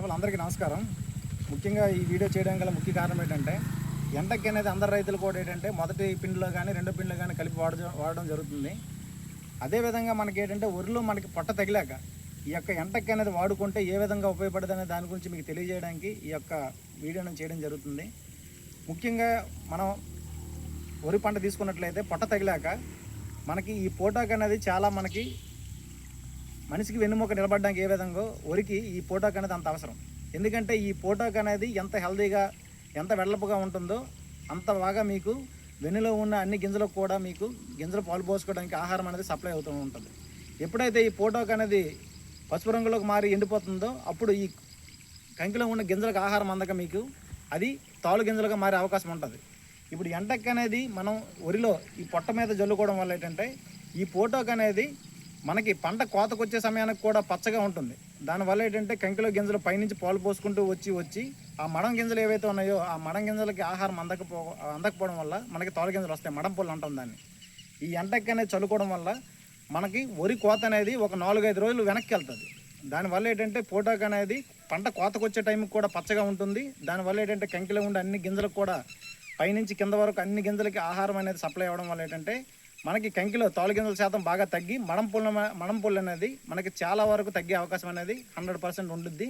First of all అందరికీ నమస్కారం. ముఖ్యంగా ఈ వీడియో చేయడం గల ముఖ్య కారణం ఏంటంటే ఎండకి అనేది అందరు రైతులు కూడా ఏంటంటే మొదటి పిండిలో కానీ రెండో పిండిలో కానీ కలిపి వాడడం వాడడం జరుగుతుంది. అదేవిధంగా మనకి ఏంటంటే ఒరిలో మనకి పొట్ట తగిలాక ఈ యొక్క ఎండకి అనేది వాడుకుంటే ఏ విధంగా ఉపయోగపడదనే అనే దాని గురించి మీకు తెలియజేయడానికి ఈ యొక్క వీడియోను చేయడం జరుగుతుంది. ముఖ్యంగా మనం వరి పంట తీసుకున్నట్లయితే పొట్ట తగిలాక మనకి ఈ పోటాక్ అనేది చాలా మనకి మనిషికి వెన్నుముక నిలబడడానికి ఏ విధంగా ఒరికి ఈ పోటాక్ అనేది అంత అవసరం. ఎందుకంటే ఈ పోటాక్ అనేది ఎంత హెల్తీగా ఎంత వెడల్పుగా ఉంటుందో అంత బాగా మీకు వెన్నులో ఉన్న అన్ని గింజలకు కూడా మీకు గింజలు పాలు పోసుకోవడానికి ఆహారం అనేది సప్లై అవుతూ ఉంటుంది. ఎప్పుడైతే ఈ పోటాక్ అనేది పసుపు రంగులోకి మారి ఎండిపోతుందో అప్పుడు ఈ కంకిలో ఉన్న గింజలకు ఆహారం అందక మీకు అది తాలు గింజలుగా మారే అవకాశం ఉంటుంది. ఇప్పుడు ఎంటక్ అనేది మనం వరిలో ఈ పొట్ట మీద జల్లుకోవడం వల్ల ఏంటంటే ఈ పోటాక్ అనేది మనకి పంట కోతకొచ్చే సమయానికి కూడా పచ్చగా ఉంటుంది. దానివల్ల ఏంటంటే కంకిలో గింజలు పైనుంచి పాలు పోసుకుంటూ వచ్చి వచ్చి ఆ మడం గింజలు ఏవైతే ఉన్నాయో ఆ మడం గింజలకి ఆహారం అందకపో అందకపోవడం వల్ల మనకి తోల గింజలు వస్తాయి మడం పొల్లు అంటాం దాన్ని. ఈ ఎండకి అనేది చల్లుకోవడం వల్ల మనకి వరి కోత అనేది ఒక నాలుగైదు రోజులు వెనక్కి వెళ్తుంది. దానివల్ల ఏంటంటే పోటాక్ అనేది పంట కోతకొచ్చే టైంకి కూడా పచ్చగా ఉంటుంది. దానివల్ల ఏంటంటే కంకిలో ఉండే అన్ని గింజలకు కూడా పైనుంచి కింద వరకు అన్ని గింజలకి ఆహారం అనేది సప్లై అవ్వడం వల్ల ఏంటంటే మనకి కంకిలో తోలు గింజల శాతం బాగా తగ్గి మడం పుల్ల మడం పుల్లు అనేది మనకి చాలా వరకు తగ్గే అవకాశం అనేది హండ్రెడ్ పర్సెంట్ ఉంటుంది